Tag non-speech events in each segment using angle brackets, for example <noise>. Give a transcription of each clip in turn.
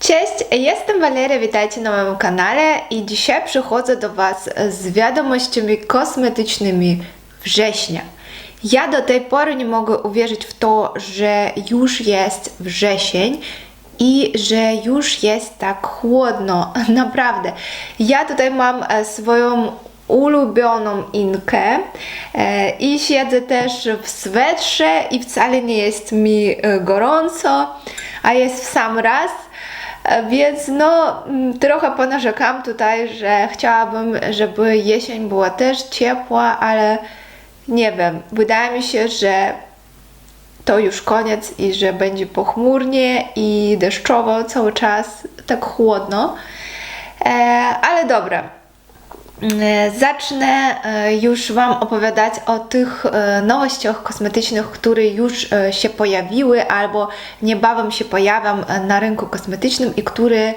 Cześć, jestem Waleria, witajcie na moim kanale i dzisiaj przychodzę do Was z wiadomościami kosmetycznymi września. Ja do tej pory nie mogę uwierzyć w to, że już jest wrzesień i że już jest tak chłodno, <laughs> naprawdę. Ja tutaj mam e, swoją ulubioną inkę e, i siedzę też w swetrze i wcale nie jest mi e, gorąco, a jest w sam raz. Więc no, mm, trochę ponarzekam tutaj, że chciałabym, żeby jesień była też ciepła, ale nie wiem, wydaje mi się, że to już koniec i że będzie pochmurnie i deszczowo cały czas, tak chłodno. E, ale dobra. E, Zacznę e, już Wam opowiadać o tych e, nowościach kosmetycznych, które już się pojawiły albo niebawem się pojawią na rynku kosmetycznym i które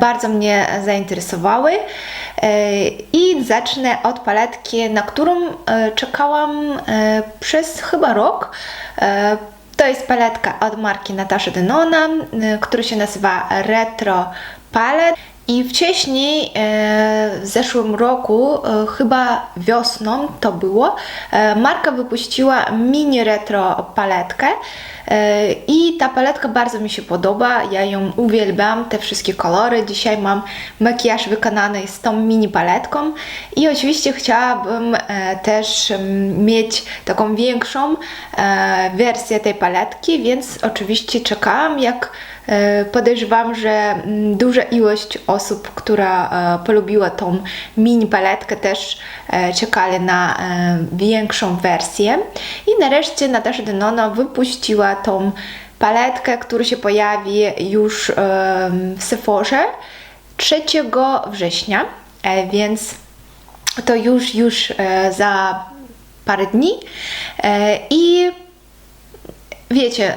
bardzo mnie zainteresowały. I zacznę od paletki, na którą czekałam przez chyba rok. To jest paletka od marki Natasha Denona, która się nazywa Retro Palette. I wcześniej, e, w zeszłym roku, e, chyba wiosną to było, e, marka wypuściła mini retro paletkę i ta paletka bardzo mi się podoba, ja ją uwielbiam, te wszystkie kolory. Dzisiaj mam makijaż wykonany z tą mini paletką i oczywiście chciałabym też mm, mieć taką większą wersję tej paletki, więc oczywiście czekałam jak Podejrzewam, że mm, duża ilość osób, która e, polubiła tą mini paletkę, też e, czekali na e, większą wersję. I nareszcie Natasza Denona wypuściła tą paletkę, która się pojawi już e, w Sephorze 3 września, e, więc to już, już e, za parę dni. E, I wiecie,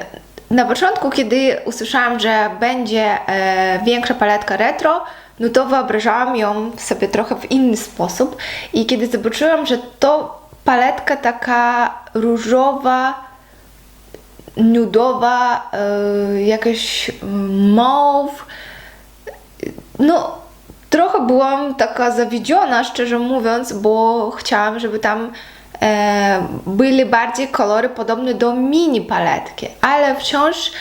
na początku, kiedy usłyszałam, że będzie e, większa paletka retro, no to wyobrażałam ją sobie trochę w inny sposób. I kiedy zobaczyłam, że to paletka taka różowa, nudowa, e, jakaś mauve, no, trochę byłam taka zawiedziona, szczerze mówiąc, bo chciałam, żeby tam e, były bardziej kolory podobne do mini paletki, ale wciąż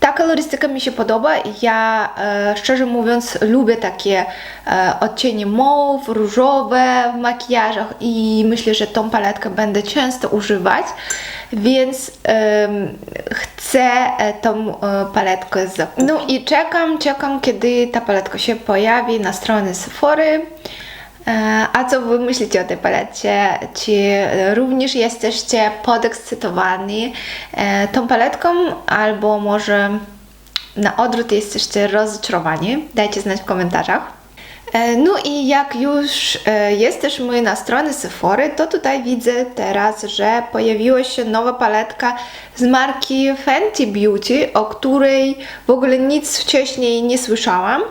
ta kolorystyka mi się podoba ja e, szczerze mówiąc lubię takie e, odcienie mauve, różowe w makijażach i myślę, że tą paletkę będę często używać, więc em, chcę e, tą e, paletkę zakupić. No i czekam, czekam kiedy ta paletka się pojawi na stronie Sephory. E, A co Wy myślicie o tej palecie? Czy również jesteście podekscytowani e, tą paletką, albo może na odwrót jesteście rozczarowani? Dajcie znać w komentarzach. E, No i jak już jesteśmy na stronie Sephory, to tutaj widzę teraz, że pojawiła się nowa paletka z marki Fenty Beauty, o której w ogóle nic wcześniej nie słyszałam.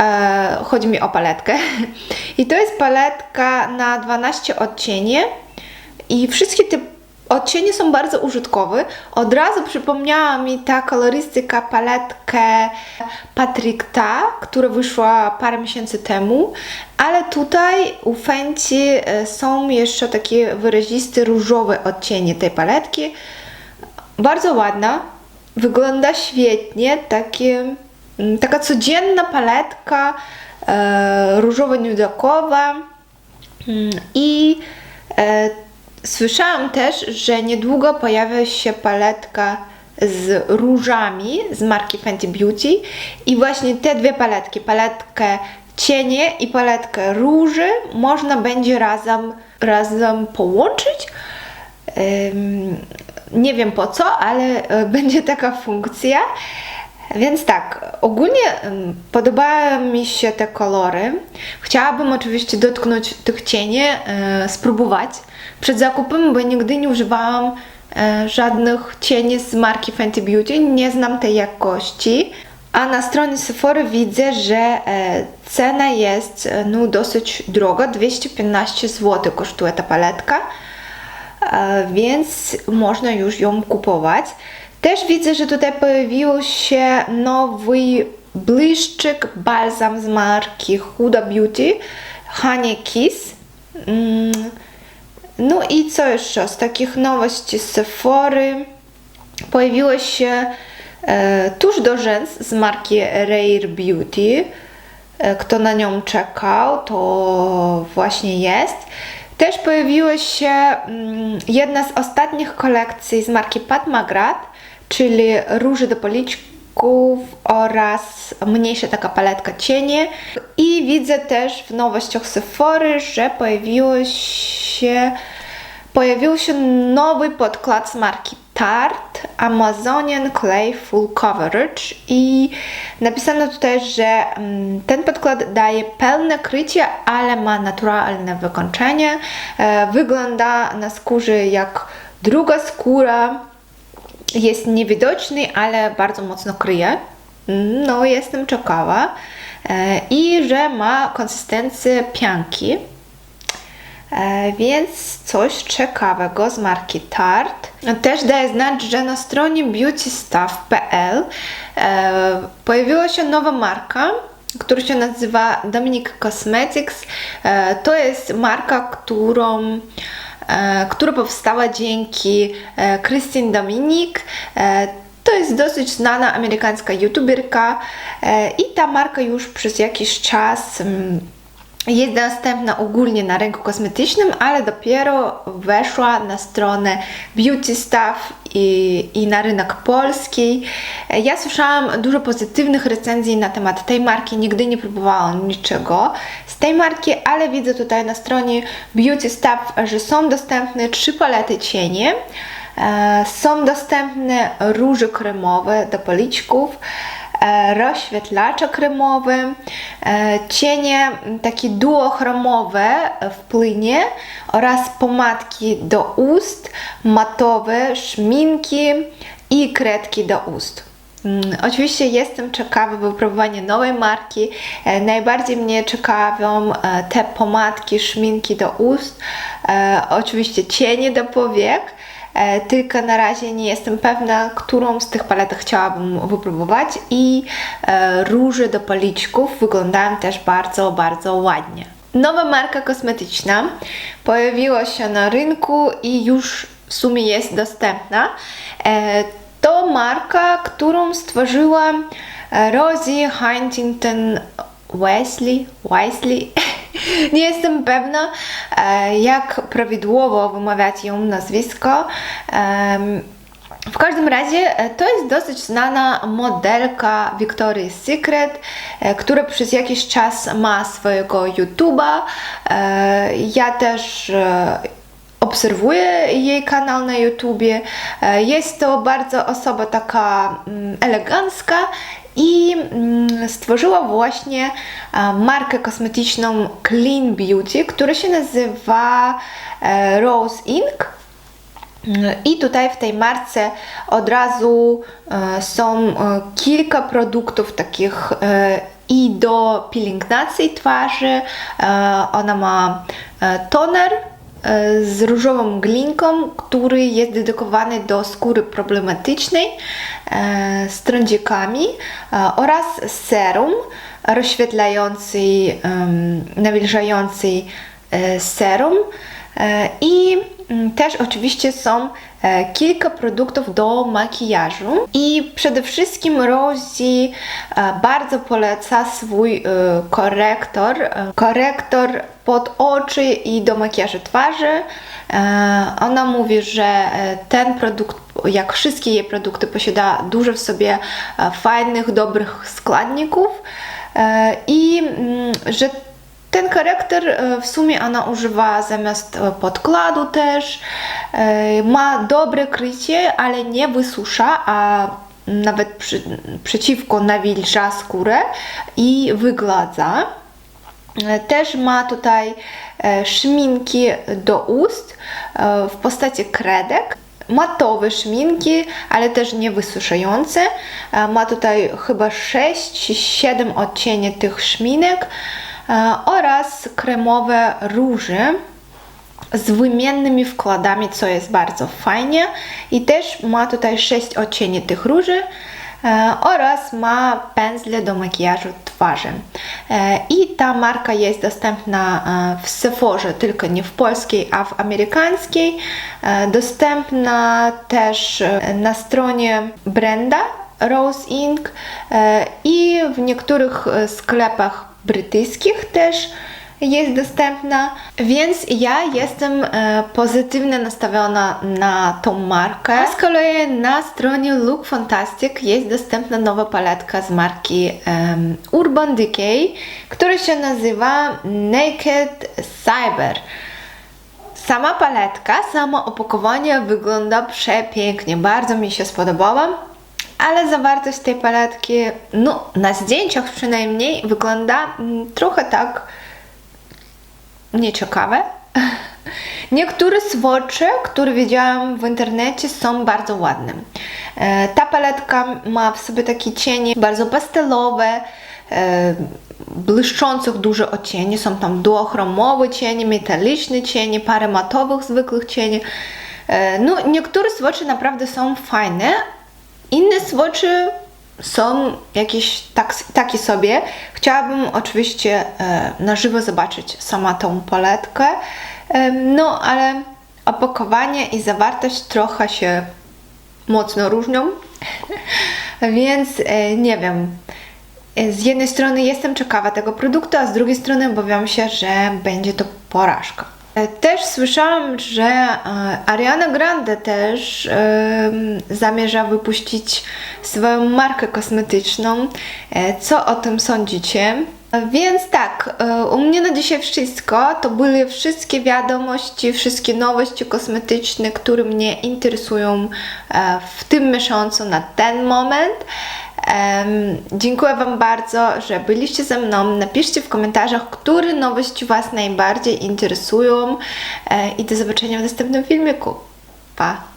E, Chodzi mi o paletkę. <laughs> I to jest paletka na 12 odcieni i wszystkie te odcienie są bardzo użytkowe. Od razu przypomniała mi ta kolorystyka paletkę Patrick Ta, która wyszła parę miesięcy temu, ale tutaj u Fenty e, są jeszcze takie wyraziste różowe odcienie tej paletki. Bardzo ładna, wygląda świetnie, takie, taka codzienna paletka e, różowo-nudokowa Mm, i e, słyszałam też, że niedługo pojawia się paletka z różami z marki Fenty Beauty i właśnie te dwie paletki, paletkę cienie i paletkę róży można będzie razem, razem połączyć. Nie wiem po co, ale e, <laughs> będzie taka funkcja. Więc tak, ogólnie podobają mi się te kolory. Chciałabym oczywiście dotknąć tych cieni, e, spróbować przed zakupem, bo nigdy nie używałam e, żadnych cieni z marki Fenty Beauty, nie znam tej jakości. A na stronie Sephory widzę, że e, cena jest no, dosyć droga, 215 zł kosztuje ta paletka. Więc można już ją kupować. Też widzę, że tutaj pojawił się nowy błyszczyk balsam z marki Huda Beauty Honey Kiss. Mm, No i co jeszcze z takich nowości z Sephory? Pojawiło się e, do rzęs z marki Rare Beauty. E, Kto na nią czekał, to właśnie jest. Też pojawiła się mm, jedna z ostatnich kolekcji z marki Pat McGrath, czyli róże do policzków oraz mniejsza taka paletka cieni. I widzę też w nowościach Sephory, że pojawiło się Pojawił się nowy podkład z marki Tarte Amazonian Clay Full Coverage i napisano tutaj, że mm, ten podkład daje pełne krycie, ale ma naturalne wykończenie. E, Wygląda na skórze jak druga skóra. Jest niewidoczny, ale bardzo mocno kryje. No, jestem ciekawa. E, I że ma konsystencję pianki. E, więc coś ciekawego z marki Tarte. Też daję znać, że na stronie beautystuff.pl e, pojawiła się nowa marka, która się nazywa Dominic Cosmetics. To jest marka, którą która powstała dzięki e, Christine Dominic. E, to jest dosyć znana amerykańska youtuberka e, i ta marka już przez jakiś czas mm, jest dostępna ogólnie na rynku kosmetycznym, ale dopiero weszła na stronę Beauty Stuff i, i na rynek polski. Ja słyszałam dużo pozytywnych recenzji na temat tej marki, nigdy nie próbowałam niczego z tej marki, ale widzę tutaj na stronie Beauty Stuff, że są dostępne trzy palety cieni. E, Są dostępne róże kremowe do policzków, e, rozświetlacze kremowe, e, cienie takie duochromowe w płynie oraz pomadki do ust, matowe, szminki i kredki do ust. Mm, Oczywiście jestem ciekawa wypróbowania nowej marki. E, Najbardziej mnie ciekawią te pomadki, szminki do ust, oczywiście cienie do powiek. E, Tylko na razie nie jestem pewna, którą z tych paletek chciałabym wypróbować i e, róże do policzków wyglądają też bardzo, bardzo ładnie. Nowa marka kosmetyczna pojawiła się na rynku i już w sumie jest dostępna. E, To marka, którą stworzyła Rosie Huntington Wesley, Wesley. Nie jestem pewna, e, jak prawidłowo wymawiać ją nazwisko. W każdym razie e, to jest dosyć znana modelka Victoria's Secret, e, która przez jakiś czas ma swojego YouTube'a. Ja też obserwuję jej kanał na YouTubie. Jest to bardzo osoba taka mm, elegancka i mm, stworzyła właśnie e, markę kosmetyczną Clean Beauty, która się nazywa e, Rose Ink. I tutaj w tej marce od razu e, są kilka produktów takich i do pielęgnacji twarzy. Ona ma toner z różową glinką, który jest dedykowany do skóry problematycznej e, z trądzikami e, oraz serum rozświetlający, nawilżający e, serum. E, I mm, też oczywiście są e, kilka produktów do makijażu. I przede wszystkim Rosie e, bardzo poleca swój e, korektor, e, korektor pod oczy i do makijażu twarzy. E, Ona mówi, że e, ten produkt, jak wszystkie jej produkty, posiada dużo w sobie e, fajnych, dobrych składników i mm, że ten charakter w sumie ona używa zamiast podkładu też. Ma dobre krycie, ale nie wysusza, a nawet przy, przeciwko nawilża skórę i wygładza. Też ma tutaj e, szminki do ust e, w postaci kredek. Matowe szminki, ale też nie wysuszające. E, Ma tutaj chyba 6 czy 7 odcieni tych szminek oraz kremowe róże z wymiennymi wkładami, co jest bardzo fajnie. I też ma tutaj 6 odcieni tych róży. oraz ma pędzle do makijażu twarzy. E, I ta marka jest dostępna e, w Sephorze, tylko nie w polskiej, a w amerykańskiej. E, Dostępna też na stronie Brenda Rose Inc. i w niektórych sklepach brytyjskich też jest dostępna, więc ja jestem e, pozytywnie nastawiona na tą markę. A z kolei na stronie Look Fantastic jest dostępna nowa paletka z marki em, Urban Decay, która się nazywa Naked Cyber. Sama paletka, samo opakowanie wygląda przepięknie, bardzo mi się spodobała, ale zawartość tej paletki, no na zdjęciach przynajmniej, wygląda mm, trochę tak nieciekawe. <laughs> Niektóre swatche, które widziałam w internecie, są bardzo ładne. E, Ta paletka ma w sobie takie cienie bardzo pastelowe, e, błyszczących duże odcienie. Są tam duochromowe cienie, metaliczne cienie, parę matowych zwykłych cieni. E, No, niektóre swatche naprawdę są fajne, inne swatche są jakieś tak, takie sobie. Chciałabym oczywiście e, na żywo zobaczyć sama tą paletkę, no ale opakowanie i zawartość trochę się mocno różnią, <laughs> więc e, nie wiem. E, Z jednej strony jestem ciekawa tego produktu, a z drugiej strony obawiam się, że będzie to porażka. E, Też słyszałam, że e, Ariana Grande też zamierza wypuścić swoją markę kosmetyczną. E, Co o tym sądzicie? Więc tak, u mnie na dzisiaj wszystko. To były wszystkie wiadomości, wszystkie nowości kosmetyczne, które mnie interesują w tym miesiącu na ten moment. Dziękuję Wam bardzo, że byliście ze mną. Napiszcie w komentarzach, które nowości Was najbardziej interesują e, i do zobaczenia w następnym filmiku. Pa!